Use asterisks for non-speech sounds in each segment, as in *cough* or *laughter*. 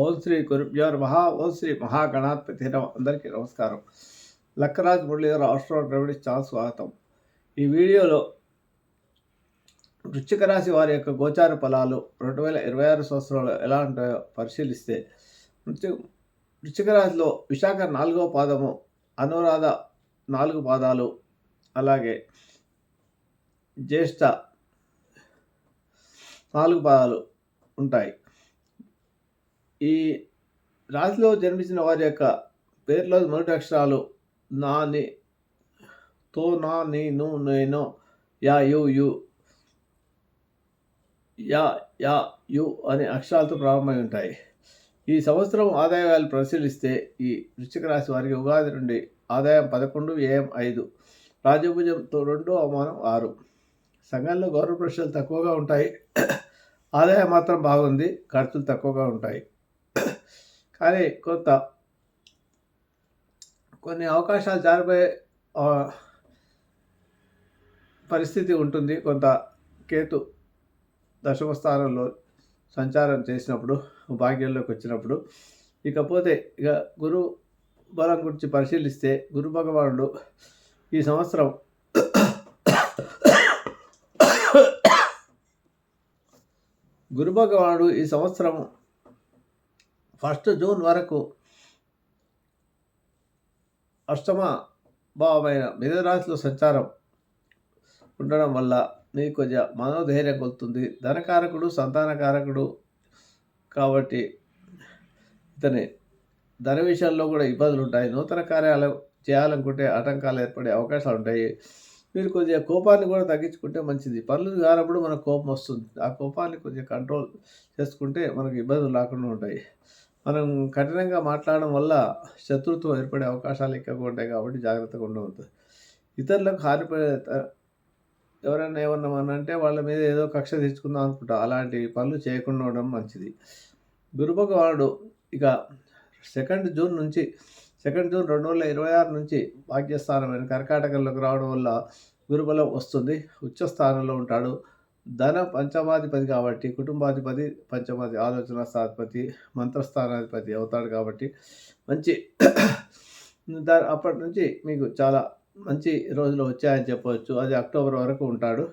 ఓం శ్రీ గురుభ్యో మహా ఓం శ్రీ మహాగణాధిపతి నమ అందరికీ నమస్కారం. లక్కరాజ్ మురళీధర ఆస్ట్రో రెమెడీస్ చాలా స్వాగతం. ఈ వీడియోలో వృశ్చిక రాశి వారి యొక్క గోచార ఫలాలు రెండు వేల ఇరవై ఆరు సంవత్సరంలో ఎలా ఉంటాయో పరిశీలిస్తే వృశ్చి వృశ్చిక రాశిలో విశాఖ నాలుగవ పాదము అనురాధ నాలుగు పాదాలు అలాగే జ్యేష్ఠ నాలుగు పాదాలు ఉంటాయి. ఈ రాశిలో జన్మించిన వారి యొక్క పేర్లో మొదటి అక్షరాలు నా ని తో నా నీ నేను యా యు యు యా యా యు అనే అక్షరాలతో ప్రారంభమై ఉంటాయి. ఈ సంవత్సరం ఆదాయాలు పరిశీలిస్తే ఈ వృశ్చిక రాశి వారికి ఉగాది నుండి ఆదాయం పదకొండు ఏఎం ఐదు రాజభుజంతో రెండు అవమానం ఆరు. సంఘంలో గౌరవ ప్రశ్నలు తక్కువగా ఉంటాయి. ఆదాయం మాత్రం బాగుంది ఖర్చులు తక్కువగా ఉంటాయి. కానీ కొంత కొన్ని అవకాశాలు జారిపోయే పరిస్థితి ఉంటుంది. కొంత కేతు దశమ స్థానంలో సంచారం చేసినప్పుడు భాగ్యంలోకి వచ్చినప్పుడు. ఇకపోతే ఇక గురు బలం గురించి పరిశీలిస్తే గురు భగవానుడు ఈ సంవత్సరం గురు భగవానుడు ఈ సంవత్సరం ఫస్ట్ జూన్ వరకు అష్టమ భావమైన మిథునరాశిలో సంచారం ఉండడం వల్ల మీకు కొద్దిగా మనోధైర్యం కొలుతుంది. ధనకారకుడు సంతానకారకుడు కాబట్టి ఇతని ధన విషయాల్లో కూడా ఇబ్బందులు ఉంటాయి. నూతన కార్యాలు చేయాలనుకుంటే ఆటంకాలు ఏర్పడే అవకాశాలు ఉంటాయి. మీరు కొద్దిగా కోపాన్ని కూడా తగ్గించుకుంటే మంచిది. పనులు కానప్పుడు మనకు కోపం వస్తుంది. ఆ కోపాన్ని కొద్దిగా కంట్రోల్ చేసుకుంటే మనకు ఇబ్బందులు రాకుండా ఉంటాయి. మనం కఠినంగా మాట్లాడడం వల్ల శత్రుత్వం ఏర్పడే అవకాశాలు ఎక్కువగా ఉంటాయి కాబట్టి జాగ్రత్తగా ఉండవద్దు. ఇతరులకు హానిపడే ఎవరైనా ఏమన్నా అంటే వాళ్ళ మీద ఏదో కక్ష తెచ్చుకుందాం అనుకుంటా అలాంటి పనులు చేయకుండా ఉండడం మంచిది. గురుభగవానుడు ఇక సెకండ్ జూన్ నుంచి సెకండ్ జూన్ రెండు వేల ఇరవై ఆరు నుంచి భాగ్యస్థానమైన కర్కాటకంలోకి రావడం వల్ల గురుబలం వస్తుంది. ఉచ్చ స్థానంలో ఉంటాడు. ధన పంచమాధిపతి కాబట్టి కుటుంబాధిపతి పంచమాధి ఆలోచన స్థాధిపతి మంత్రస్థానాధిపతి అవుతాడు కాబట్టి మంచి *clears throat* దా అప్పటి నుంచి మీకు చాలా మంచి రోజులు వచ్చాయని చెప్పవచ్చు. అది అక్టోబర్ వరకు ఉంటాడు.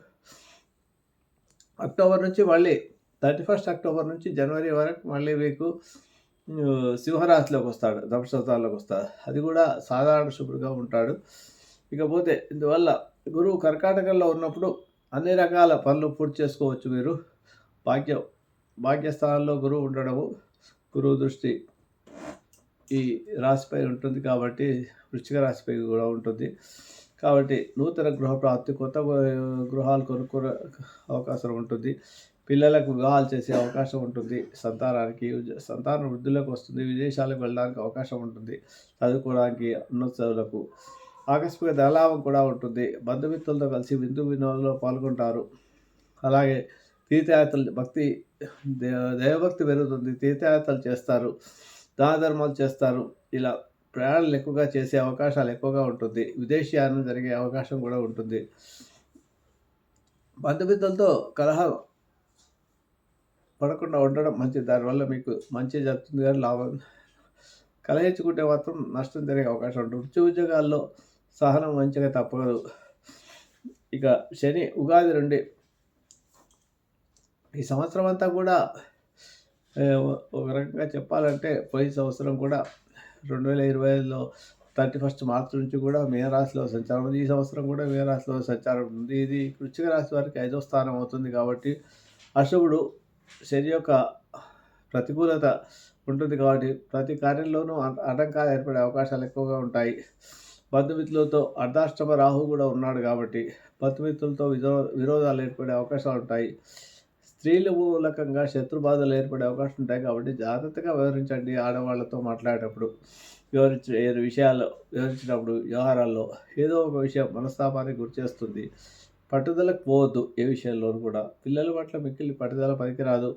అక్టోబర్ నుంచి మళ్ళీ థర్టీ ఫస్ట్ అక్టోబర్ నుంచి జనవరి వరకు మళ్ళీ మీకు సింహరాశిలోకి వస్తాడు. దంశతాల్లోకి వస్తాడు. అది కూడా సాధారణ శుభ్రుగా ఉంటాడు. ఇకపోతే ఇందువల్ల గురువు కర్కాటకంలో ఉన్నప్పుడు అన్ని రకాల పనులు పూర్తి చేసుకోవచ్చు మీరు. భాగ్యం భాగ్యస్థానంలో గురువు ఉండడము గురువు దృష్టి ఈ రాశిపై ఉంటుంది కాబట్టి వృశ్చిక రాశిపై కూడా ఉంటుంది. కాబట్టి నూతన గృహ ప్రాప్తి కొత్త గృహాలు కొనుక్కునే అవకాశం ఉంటుంది. పిల్లలకు వివాహాలు చేసే అవకాశం ఉంటుంది. సంతానానికి సంతానం వృద్ధులకు వస్తుంది. విదేశాలకు వెళ్ళడానికి అవకాశం ఉంటుంది. చదువుకోవడానికి ఉన్నత చదువులకు ఆకస్మిక ధనలాభం కూడా ఉంటుంది. బంధుమిత్రులతో కలిసి విందు వినోదంలో పాల్గొంటారు. అలాగే తీర్థయాత్రలు భక్తి దే- దైవభక్తి పెరుగుతుంది. తీర్థయాత్రలు చేస్తారు. దాన ధర్మాలు చేస్తారు. ఇలా ప్రయాణాలు ఎక్కువగా చేసే అవకాశాలు ఎక్కువగా ఉంటుంది. విదేశీయానం జరిగే అవకాశం కూడా ఉంటుంది. బంధుమిత్రులతో కలహం పడకుండా ఉండడం మంచిది. దానివల్ల మీకు మంచి జరుగుతుంది కానీ లాభం. కలహించుకుంటే మాత్రం నష్టం జరిగే అవకాశం ఉంటుంది. వృత్తి ఉద్యోగాల్లో సహనం మంచిగా తప్పదు. ఇక శని ఉగాది నుండి ఈ సంవత్సరం అంతా కూడా ఒక రకంగా చెప్పాలంటే పోయిన సంవత్సరం కూడా రెండు వేల ఇరవై ఐదులో థర్టీ ఫస్ట్ మార్చి నుంచి కూడా మీనరాశిలో సంచారం ఉంది ఈ సంవత్సరం కూడా మీనరాశిలో సంచారం ఉంది. ఇది వృచ్చిక రాశి వారికి ఐదో స్థానం అవుతుంది కాబట్టి అశువుడు శని యొక్క ప్రతికూలత ఉంటుంది కాబట్టి ప్రతి కార్యంలోనూ అ- ఆటంకాలు ఏర్పడే అవకాశాలు ఎక్కువగా ఉంటాయి. బంధుమిత్రులతో అర్ధాష్టమ రాహు కూడా ఉన్నాడు కాబట్టి బంధుమిత్రులతో విరో విరోధాలు ఏర్పడే అవకాశాలు ఉంటాయి. స్త్రీల మూలకంగా శత్రు బాధలు ఏర్పడే అవకాశం ఉంటాయి కాబట్టి జాగ్రత్తగా వివరించండి ఆడవాళ్ళతో మాట్లాడేటప్పుడు. వివరించే ఏ విషయాలు వివరించినప్పుడు వ్యవహారాల్లో ఏదో ఒక విషయం మనస్తాపానికి గురి చేస్తుంది. పట్టుదలకు పోవద్దు ఏ విషయంలోనూ కూడా. పిల్లల పట్ల మిక్కిలి పట్టుదల పనికిరాదు.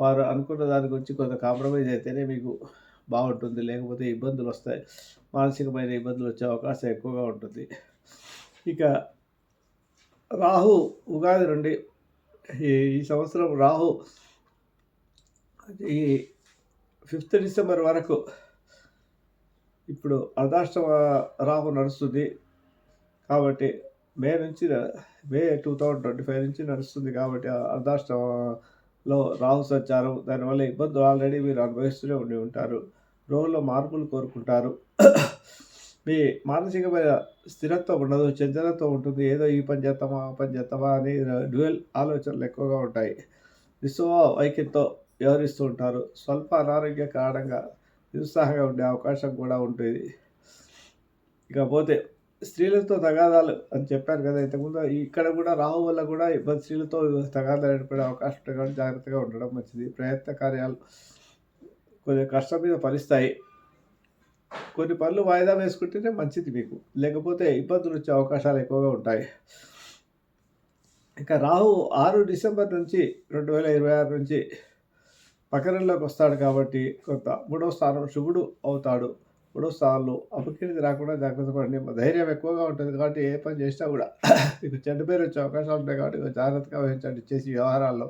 వారు అనుకున్న దాని గురించి కొంత కాంప్రమైజ్ అయితేనే మీకు బాగుంటుంది. లేకపోతే ఇబ్బందులు వస్తాయి మానసికమైన ఇబ్బందులు వచ్చే అవకాశం ఎక్కువగా ఉంటుంది. ఇక రాహు ఉగాది నుండి ఈ ఈ సంవత్సరం రాహు ఈ ఫిఫ్త్ డిసెంబర్ వరకు ఇప్పుడు అర్ధాష్టమ రాహు నడుస్తుంది. కాబట్టి మే నుంచి May two thousand twenty five నుంచి నడుస్తుంది కాబట్టి అర్ధాష్టమలో రాహు సంచారం. దానివల్ల ఇబ్బందులు ఆల్రెడీ మీరు అనుభవిస్తూనే ఉండి ఉంటారు. రోగుల్లో మార్పులు కోరుకుంటారు. మీ మానసికమైన స్థిరత్వం ఉండదు చంచలత్వం ఉంటుంది. ఏదో ఈ పని చేస్తామా ఆ పని చేస్తామా అని డ్యూయల్ ఆలోచనలు ఎక్కువగా ఉంటాయి. విశ్వ వైఖరితో వ్యవహరిస్తూ ఉంటారు. స్వల్ప అనారోగ్య కారణంగా నిరుత్సాహంగా ఉండే అవకాశం కూడా ఉంటుంది. ఇకపోతే స్త్రీలతో తగాదాలు అని చెప్పాను కదా ఇంతకుముందు ఇక్కడ కూడా రావు వల్ల కూడా ఇబ్బంది స్త్రీలతో తగాదాలు ఏర్పడే అవకాశం ఉంటుంది కాబట్టి జాగ్రత్తగా ఉండడం మంచిది. ప్రయత్న కార్యాలు కొన్ని కష్టం మీద ఫలిస్తాయి. కొన్ని పనులు వాయిదా వేసుకుంటేనే మంచిది మీకు. లేకపోతే ఇబ్బందులు వచ్చే అవకాశాలు ఎక్కువగా ఉంటాయి. ఇంకా రాహు ఆరు డిసెంబర్ నుంచి రెండు వేల ఇరవై ఆరు నుంచి మకరంలోకి వస్తాడు కాబట్టి కొంత మూడో స్థానం శుభుడు అవుతాడు. మూడో స్థానంలో అపకీర్తి రాకుండా జాగ్రత్త పడండి. ధైర్యం ఎక్కువగా ఉంటుంది కాబట్టి ఏ పని చేసినా కూడా మీకు చెడ్డ పేరు వచ్చే అవకాశాలు ఉంటాయి కాబట్టి జాగ్రత్తగా వహించండి. చేసి వ్యవహారాల్లో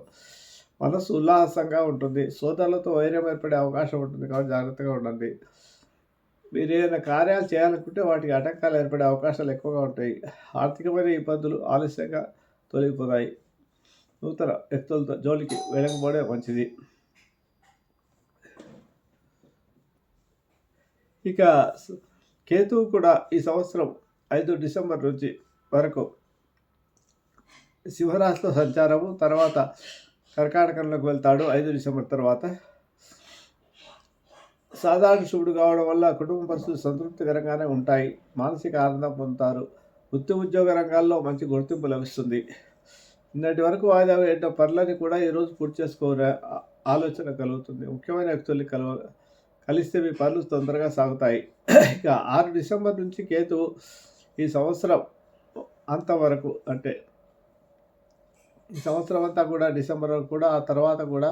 మనసు ఉల్లాసంగా ఉంటుంది. సోదరులతో వైర్యం ఏర్పడే అవకాశం ఉంటుంది కాబట్టి జాగ్రత్తగా ఉండండి. మీరు ఏదైనా కార్యాలు చేయాలనుకుంటే వాటికి ఆటంకాలు ఏర్పడే అవకాశాలు ఎక్కువగా ఉంటాయి. ఆర్థికమైన ఇబ్బందులు ఆలస్యంగా తొలగిపోతాయి. నూతన వ్యక్తులతో జోలికి వెళ్ళకపోవడం మంచిది. ఇక కేతువు కూడా ఈ సంవత్సరం ఐదు డిసెంబర్ నుంచి వరకు సింహరాశిలో సంచారము తర్వాత కర్కాటకంలోకి వెళ్తాడు ఐదు డిసెంబర్ తర్వాత. సాధారణ శుభుడు కావడం వల్ల కుటుంబ పరిస్థితులు సంతృప్తికరంగానే ఉంటాయి. మానసిక ఆనందం పొందుతారు. వృత్తి ఉద్యోగ రంగాల్లో మంచి గుర్తింపు లభిస్తుంది. నిన్నటి వరకు వాయిదా వేయడం పనులని కూడా ఈరోజు పూర్తి చేసుకోవాలనే ఆలోచన కలుగుతుంది. ముఖ్యమైన వ్యక్తుల్ని కలవ కలిస్తే మీ పనులు తొందరగా సాగుతాయి. ఇక ఆరు డిసెంబర్ నుంచి కేతు ఈ సంవత్సరం అంతవరకు అంటే ఈ సంవత్సరం అంతా కూడా డిసెంబర్ కూడా ఆ తర్వాత కూడా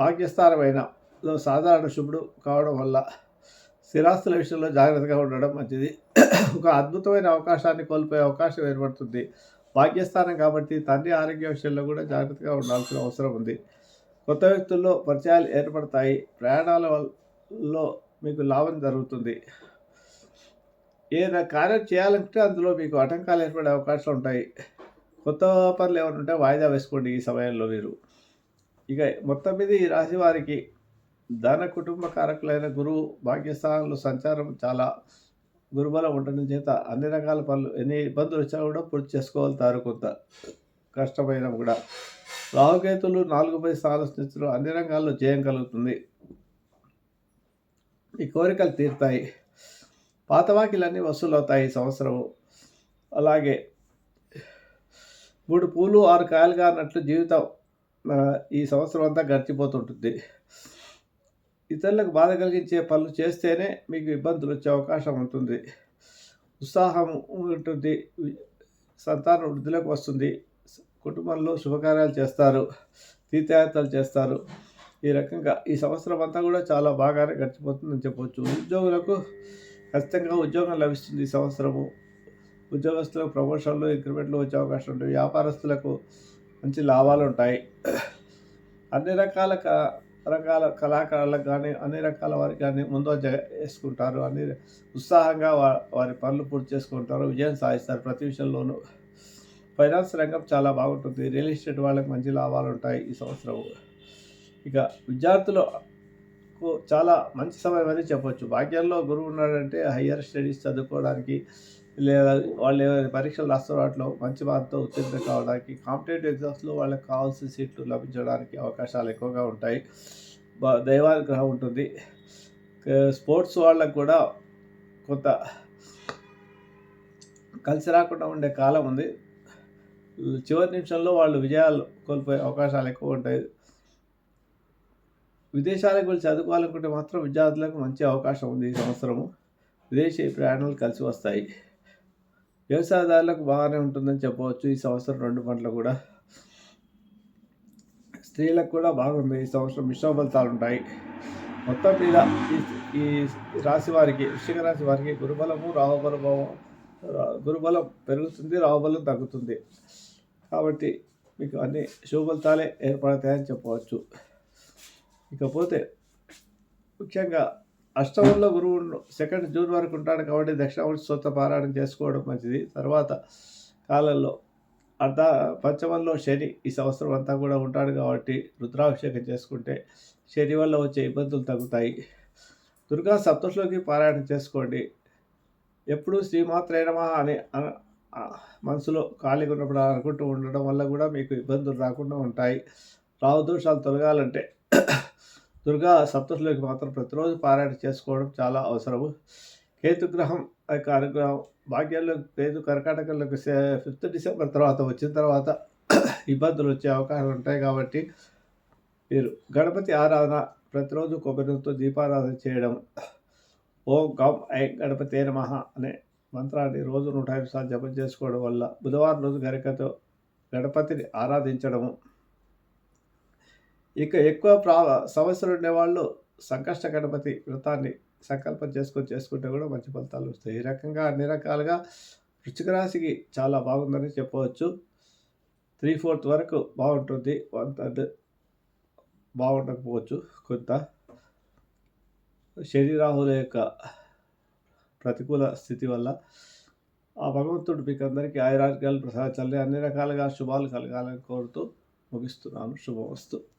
భాగ్యస్థానమైన సాధారణ శుభుడు కావడం వల్ల స్థిరాస్తుల విషయంలో జాగ్రత్తగా ఉండడం మంచిది. ఒక అద్భుతమైన అవకాశాన్ని కోల్పోయే అవకాశం ఏర్పడుతుంది. భాగ్యస్థానం కాబట్టి తండ్రి ఆరోగ్య విషయంలో కూడా జాగ్రత్తగా ఉండాల్సిన అవసరం ఉంది. కొత్త వ్యక్తుల్లో పరిచయాలు ఏర్పడతాయి. ప్రయాణాల వల్ల మీకు లాభం జరుగుతుంది. ఏదైనా కార్యం చేయాలంటే అందులో మీకు ఆటంకాలు ఏర్పడే అవకాశాలు ఉంటాయి. కొత్త పనులు ఏమైనా ఉంటే వాయిదా వేసుకోండి ఈ సమయంలో మీరు. ఇక మొత్తం మీద ఈ రాశి వారికి ధన కుటుంబ కారకులైన గురువు భాగ్యస్థానంలో సంచారం చాలా గురుబలం ఉండడం చేత అన్ని రకాల పనులు ఎన్ని ఇబ్బందులు వచ్చినా కూడా పూర్తి చేసుకోగలుగుతారు కొంత. కష్టమైన కూడా. రాహుకేతులు నాలుగు పై స్థాన స్థితిలో అన్ని రంగాల్లో జయం కలుగుతుంది. ఈ కోరికలు తీరుతాయి. పాత వాకిలన్నీ వసూలు అవుతాయి ఈ సంవత్సరము. అలాగే మూడు పూలు ఆరు కాయలుగా కానట్లు జీవితం ఈ సంవత్సరం అంతా గడిచిపోతుంటుంది. ఇతరులకు బాధ కలిగించే పనులు చేస్తేనే మీకు ఇబ్బందులు వచ్చే అవకాశం ఉంటుంది. ఉత్సాహం ఉంటుంది. సంతానం వృద్ధిలోకి వస్తుంది. కుటుంబంలో శుభకార్యాలు చేస్తారు. తీర్థయాత్రలు చేస్తారు. ఈ రకంగా ఈ సంవత్సరం అంతా కూడా చాలా బాగానే గడిచిపోతుందని చెప్పవచ్చు ఉద్యోగులకు ఖచ్చితంగా ఉద్యోగం లభిస్తుంది ఈ సంవత్సరము. ఉద్యోగస్తులకు ప్రమోషన్లు ఇంక్రిమెంట్లు వచ్చే అవకాశం ఉంటుంది. వ్యాపారస్తులకు మంచి లాభాలు ఉంటాయి. అన్ని రకాల క- రంగాల కళాకారులకు కానీ అన్ని రకాల వారికి కానీ ముందు వేసుకుంటారు. అన్ని ఉత్సాహంగా వా- వారి పనులు పూర్తి చేసుకుంటారు. విజయం సాధిస్తారు. ప్రతి విషయంలోనూ ఫైనాన్స్ రంగం చాలా బాగుంటుంది. రియల్ ఎస్టేట్ వాళ్ళకి మంచి లాభాలు ఉంటాయి ఈ సంవత్సరం. ఇక విద్యార్థులకు చాలా మంచి సమయం అని చెప్పొచ్చు. భాగ్యంలో గురువు ఉన్నాడంటే హయ్యర్ స్టడీస్ చదువుకోవడానికి లేదా వాళ్ళు ఏమైనా పరీక్షలు రాస్తారు వాటిలో మంచి మార్కుతో ఉత్తీర్ణ కావడానికి కాంపిటేటివ్ ఎగ్జామ్స్లో వాళ్ళకి కావాల్సిన సీట్లు లభించడానికి అవకాశాలు ఎక్కువగా ఉంటాయి. దైవానుగ్రహం ఉంటుంది. స్పోర్ట్స్ వాళ్ళకు కూడా కొంత కలిసి రాకుండా ఉండే కాలం ఉంది. చివరి నిమిషంలో వాళ్ళు విజయాలు కోల్పోయే అవకాశాలు ఎక్కువ ఉంటాయి. విదేశాలకు వెళ్ళి చదువుకోవాలనుకుంటే మాత్రం విద్యార్థులకు మంచి అవకాశం ఉంది ఈ సంవత్సరము. విదేశీ ప్రయాణాలు కలిసి వస్తాయి. వ్యవసాయదారులకు బాగానే ఉంటుందని చెప్పవచ్చు. ఈ సంవత్సరం రెండు పంటలు కూడా స్త్రీలకు కూడా బాగుంది. ఈ సంవత్సరం మిశ్రమ ఫలితాలు ఉంటాయి. మొత్తం మీద ఈ- ఈ రాశి వారికి వృశ్చిక రాశి వారికి గురుబలము రాహుబలము రా- గురుబలం పెరుగుతుంది రాహుబలం తగ్గుతుంది. కాబట్టి మీకు అన్ని శుభఫలితాలే ఏర్పడతాయని చెప్పవచ్చు. ఇకపోతే ముఖ్యంగా అష్టమంలో గురువు సెకండ్ జూన్ వరకు ఉంటాడు కాబట్టి దక్షిణామూర్తి స్తోత్ర పారాయణం చేసుకోవడం మంచిది. తర్వాత కాలంలో అర్ధ పంచమంలో శని ఈ సంవత్సరం అంతా కూడా ఉంటాడు కాబట్టి రుద్రాభిషేకం చేసుకుంటే శని వల్ల వచ్చే ఇబ్బందులు తగ్గుతాయి. దుర్గా సప్తశ్లోకి పారాయణం చేసుకోండి. ఎప్పుడు శ్రీమాత్రేనమా అని మనసులో ఖాళీగా ఉన్నప్పుడు అనుకుంటూ ఉండడం వల్ల కూడా మీకు ఇబ్బందులు రాకుండా ఉంటాయి. రావు దోషాలు తొలగాలంటే దుర్గా సప్తశ్లోకి మాత్రం ప్రతిరోజు పారాయణ చేసుకోవడం చాలా అవసరము. కేతుగ్రహం యొక్క అనుగ్రహం భాగ్యంలో కేతు కర్కాటకంలోకి ఫిఫ్త్ డిసెంబర్ తర్వాత వచ్చిన తర్వాత *clears throat* ఇబ్బందులు వచ్చే అవకాశాలు ఉంటాయి కాబట్టి మీరు గణపతి ఆరాధన ప్రతిరోజు కొబ్బరితో దీపారాధన చేయడం. ఓం గమ్ ఐ గణపతి నమః అనే మంత్రాన్ని రోజు నూట ఐదు సార్లు జపం చేసుకోవడం వల్ల బుధవారం రోజు గరికతో గణపతిని ఆరాధించడము. ఇక ఎక్కువ ప్రా సమస్యలు ఉండేవాళ్ళు సంకష్ట గణపతి వ్రతాన్ని సంకల్పం చేసుకొని చేసుకుంటే కూడా మంచి ఫలితాలు వస్తాయి. ఈ రకంగా అన్ని రకాలుగా వృశ్చిక రాశికి చాలా బాగుందని చెప్పవచ్చు. త్రీ ఫోర్త్ వరకు బాగుంటుంది. వన్ థర్డ్ బాగుండకపోవచ్చు కొంత. శరీరాహుల యొక్క ప్రతికూల స్థితి వల్ల ఆ భగవంతుడు మీకు అందరికీ ఆయురాజ్యాలు ప్రసాదించాలి అన్ని రకాలుగా శుభాలు కలగాలని కోరుతూ ముగిస్తున్నాను. శుభమస్తు.